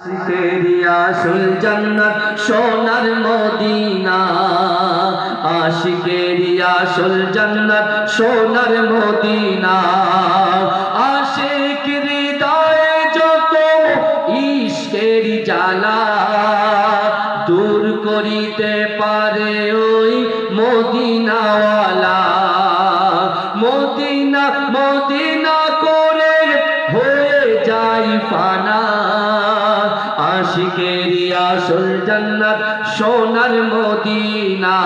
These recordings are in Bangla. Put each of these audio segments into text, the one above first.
আসল জান্নাত, সোনার মদিনা। আশিকেরি আসল জান্নাত, সোনার মদিনা। আশিক হৃদয়ে যত ইশকেরি জ্বালা, দূর করিতে পারে ওই মদিনাওয়ালা। ফানা। আশিকেরি আসল জান্নাত, সোনার মদিনা।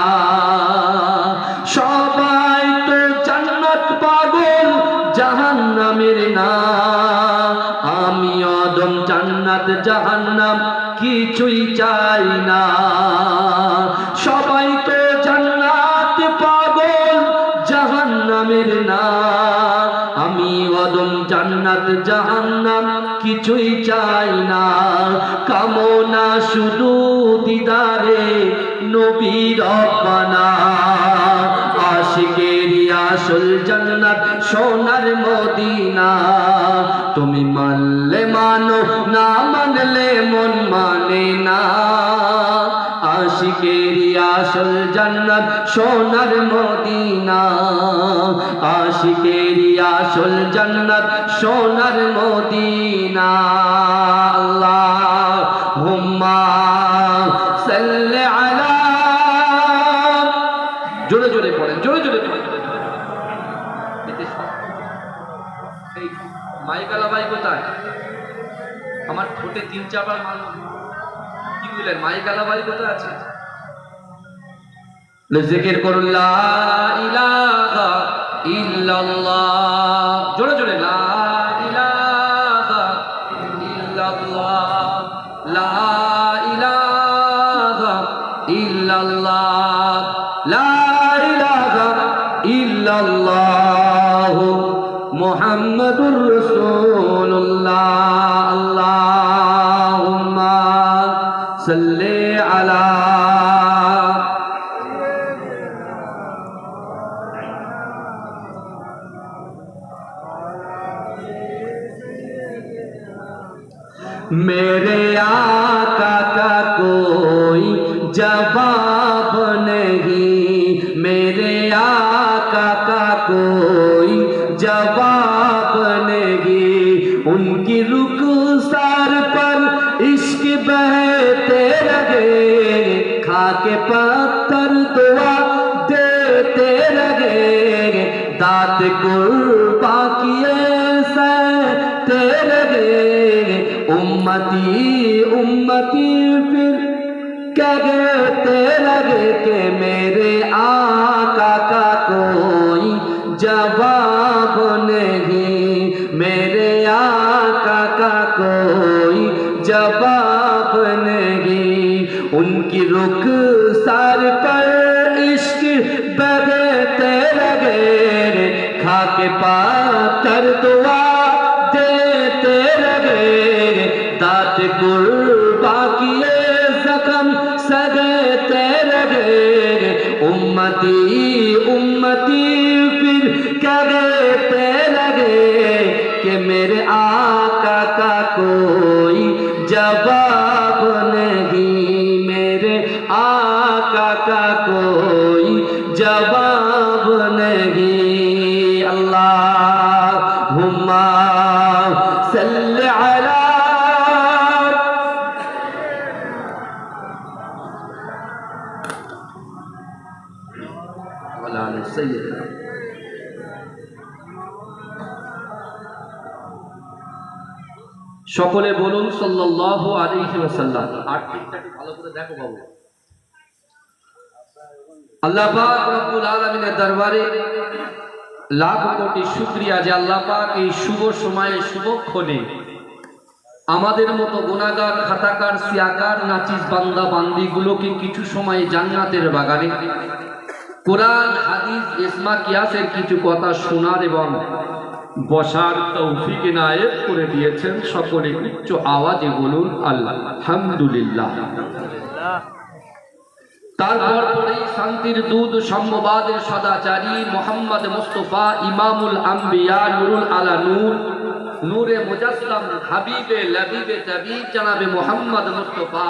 সবাই তো জান্নাত পাগল, জাহান্নামের না। আমি অদম জান্নাত, জাহান্নাম কিছুই চাই না। সবাই তো জান্নাত, জাহান্নাম কিছুই চাই না। কামনা শুধু দিদারে, নবীর রব্বানা। আশিকেরি আসল জান্নাত সোনার মদিনা। তুমি মানলে মানো না মানলে মন মানে না। আশিকেরি আসল জান্নাত সোনার মদিনা। আশিকেরি আসল জান্নাত সোনার মদিনা। আল্লাহ হুম্মা সাল্লি আলা জোরে জোরে পড়েন, জোরে জোরে এই মাইকালা ভাই কোথায়? আমার ঠোঁটে তিন চারবার মাল কি বললেন মাইকালা ভাই কোথায় আছে? জিকির করুন, লা ইলাহা ইল্লাল্লাহ। জোরে জোরে, লা ইলাহা ইল্লাল্লাহ। লা ইলাহা ইল্লাল্লাহ। লা ইলাহা ইল্লাল্লাহ। মুহাম্মাদুর मेरे आका का कोई जवाब नहीं। मेरे आका का कोई जवाब नहीं। उनकी रुख सर पर इश्क बहते लगे खाके पत्थर दुआ देते लगे दात कुर्बा किए उम्मती उम्मती फिर कहते लगे कि मेरे आका का कोई जवाब नहीं? मेरे आका का कोई जवाब नहीं। उनकी रुख सर पर इश्क बगते लगे खाके पातर दात कुर्बा किए जख्म सगते लगे उम्मती उम्मती फिर कहते लगे कि मेरे आका का कोई जवाब नहीं मेरे आका का कोई जवाब नहीं अल्लाह हुम्मा وعلى آل سيدنا সকলে বলুন সাল্লাল্লাহু আলাইহি ওয়াসাল্লাম আর ঠিকঠাক ভালো করে দেখো বাবু আল্লাহ পাক রব্বুল আলামিনের দরবারে লাখ কোটি শুকরিয়া যে আল্লাহ পাক এই শুভ সময়ে শুভক্ষণে আমাদের মতো গুণাগার খাতাকার সিয়াকার নাচিস বান্দা বান্দিগুলোকে কিছু সময় জান্নাতের বাগানে কোরআন, হাদিস, ইসমা, কিয়াসের কিছু কথা শোনার এবং বসার তৌফিক নায়েব করে দিয়েছেন সকলে উচ্চ আওয়াজে বলুন আল্লাহ আলহামদুলিল্লাহ। তারপর শান্তির দুধ সম্মবাদের সদাচারী, মোহাম্মদ মুস্তফা, ইমামুল আম্বিয়া, নুরুল আলা নূর, নূরে মুজাসলাম হাবিবে, লবিবে জনাবে মোহাম্মদ মুস্তফা।